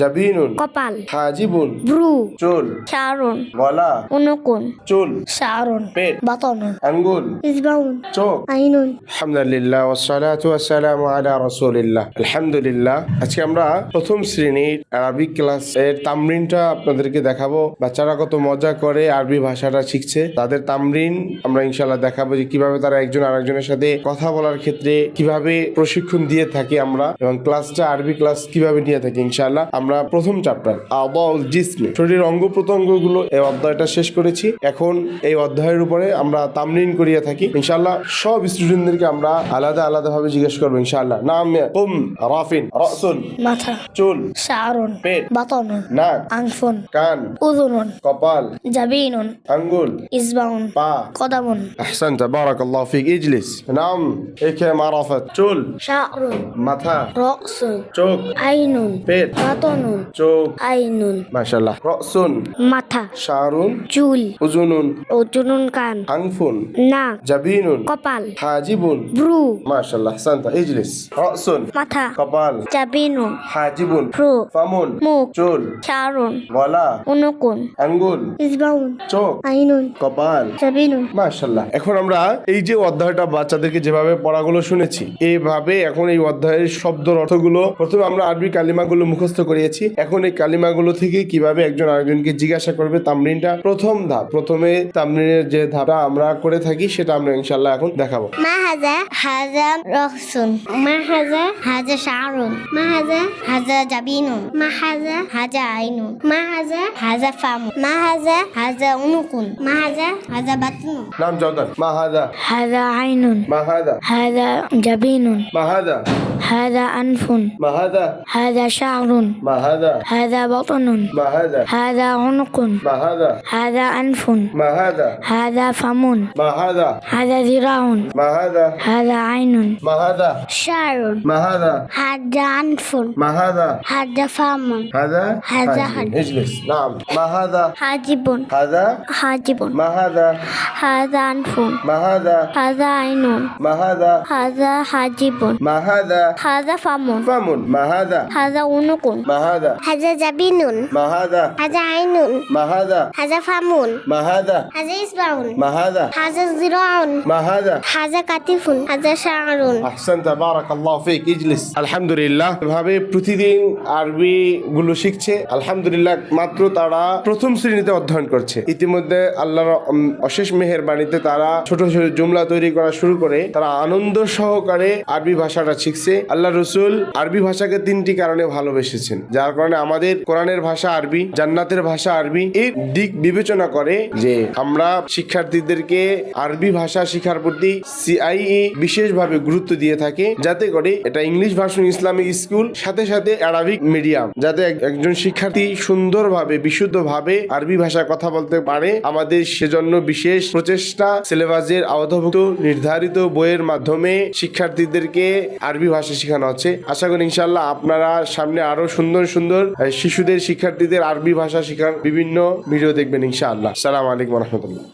জাবিনুন কপাল হাজিবুন ভ্রু চুল গলা চুল চারণ পেট বাতন আঙ্গুল ইসবাউন চোখ আইনুন। আলহামদুলিল্লাহ ওয়াসসালাতু ওয়াসসালামু আলা রাসূলিল্লাহ। আলহামদুলিল্লাহ আজকে আমরা প্রথম শ্রেণির আরবি ক্লাস এর তামরিনটা আপনাদেরকে দেখাবো। বাচ্চারা কত মজা করে আরবি ভাষাটা শিখছে। তাদের তামরিন আমরা ইনশাআল্লাহ দেখাবো যে কীভাবে তারা একজন আরেকজনের সাথে কথা বলার ক্ষেত্রে কীভাবে প্রশিক্ষণ দিয়ে থাকি আমরা এবং ক্লাসটা আরবি ক্লাস কীভাবে নিয়ে থাকি ইনশাআল্লাহ। আমরা প্রথম চ্যাপ্টার আবাউল জিসমে। শরীরের অঙ্গ প্রত্যঙ্গগুলো এই অধ্যায়টা শেষ করেছি। এখন এই অধ্যায়ের উপরে আমরা তামলিন করিয়া থাকি। ইনশাল্লাহ সব স্টুডেন্টদেরকে আমরা আলাদা আলাদা ভাবে জিজ্ঞেস করব ইনশাল্লাহ নাম কুম রাফিন মাথা চুল শাহরুন পেট বাতনুন নাক কান কপাল আঙ্গুল ইসবাউন পা আহসান ফিক ইজলিস। নাম একে মারাফাত চুল মাথা রাসুন চোখ আইনুন পেট বাতন চোখ রসুন মাথা শাহরুন চুল কান আংফুন না জাবিনুন কপাল হাজিবুন ব্রু সান্তা ইজলিস রসুন মাথা কপাল জাবিনুন হাজিবুন ব্রু ফামুন মুখ চুল শাহরুন আঙ্গুল ইজবাউন চোখ আইনুন কপাল জাবিনুন এখন আমরা এই যে অধ্যায়টা বাচ্চাদেরকে যেভাবে পড়াগুলো শুনেছি এইভাবে এখন এই অধ্যায়ের শব্দ অর্থগুলো প্রথমে আমরা আরবি কালিমাগুলো মুখস্থ করি। নিয়েছি এখন এই কালিমাগুলো থেকে কীভাবে একজন আরেকজনকে জিজ্ঞাসা করবে তামরিনটা? প্রথম ধাপ। প্রথমে তামরিনের যে ধাপটা আমরা করে থাকি সেটা আমরা ইনশাল্লাহ এখন দেখাবো। মাহাজা হাজা রহসুন। মাহাজা হাজা শাহরুন। মাহাজা হাজা জাবিনুন। মাহাজা হাজা আইনুন। মাহাজা হাজা ফামু মাহাজা হাজা উনুকুন। মাহাজা হাজা বাতনুন। নাম জাদান মাহাজা হাজা। আইনুন। মাহাজা হাজা। জাবিনুন। মাহাজা هذا أنف ما هذا هذا شعر ما هذا هذا بطن ما هذا هذا عنق ما هذا هذا أنف ما هذا هذا فم ما هذا هذا ذراع ما هذا هذا عين ما هذا شعر ما هذا هذا أنف ما هذا هذا فم هذا هذا اجلس نعم ما هذا حاجب هذا حاجب ما هذا هذا أنف ما هذا هذا عين ما هذا هذا حاجب ما هذا هذا فم فم ما هذا؟ هذا عنق ما هذا؟ هذا جبين ما هذا؟ هذا عين ما هذا؟ هذا فم ما هذا؟ هذا إصبع ما هذا؟ هذا ذراع ما هذا؟ هذا كتف هذا شعر আহসানতা বারাকাল্লাহু ফিক ইজলিস আলহামদুলিল্লাহ এভাবে প্রতিদিন আরবি গুলো শিখছে আলহামদুলিল্লাহ মাত্র তারা প্রথম শ্রেণীতে অধ্যয়ন করছে ইতিমধ্যে আল্লাহর উম, অশেষ মেহেরবাণীতে তারা ছোট ছোট জুমলা তৈরি করা শুরু করে তারা আনন্দ সহকারে আরবি ভাষাটা শিখছে আল্লাহ রসুল আরবি ভাষাকে তিনটি কারণে ভালোবেসেছেন। যার কারণে আমাদের কোরআনের ভাষা আরবি, জান্নাতের ভাষা আরবি এই দিক বিবেচনা করে যে আমরা শিক্ষার্থীদেরকে আরবি ভাষা শিখার প্রতি সিআইই বিশেষভাবে গুরুত্ব দিয়ে থাকে, যাতে করে এটা ইংলিশ ভাষণ ইসলামিক স্কুল, সাথে সাথে অ্যারাবিক মিডিয়াম, যাতে এক- একজন শিক্ষার্থী সুন্দরভাবে, বিশুদ্ধভাবে আরবি ভাষায় কথা বলতে পারে। আমাদের সেজন্য বিশেষ প্রচেষ্টা সিলেবাসের আওতাভুক্ত, নির্ধারিত বইয়ের মাধ্যমে শিক্ষার্থীদেরকে আরবি ভাষা শেখানো হচ্ছে আশা করি ইনশাল্লাহ আপনারা সামনে আরও সুন্দর সুন্দর শিশুদের, শিক্ষার্থীদের আরবি ভাষা শেখার বিভিন্ন ভিডিও দেখবেন ইনশাআল্লাহ। সালাম আলাইকুম রহমতুল্লাহ।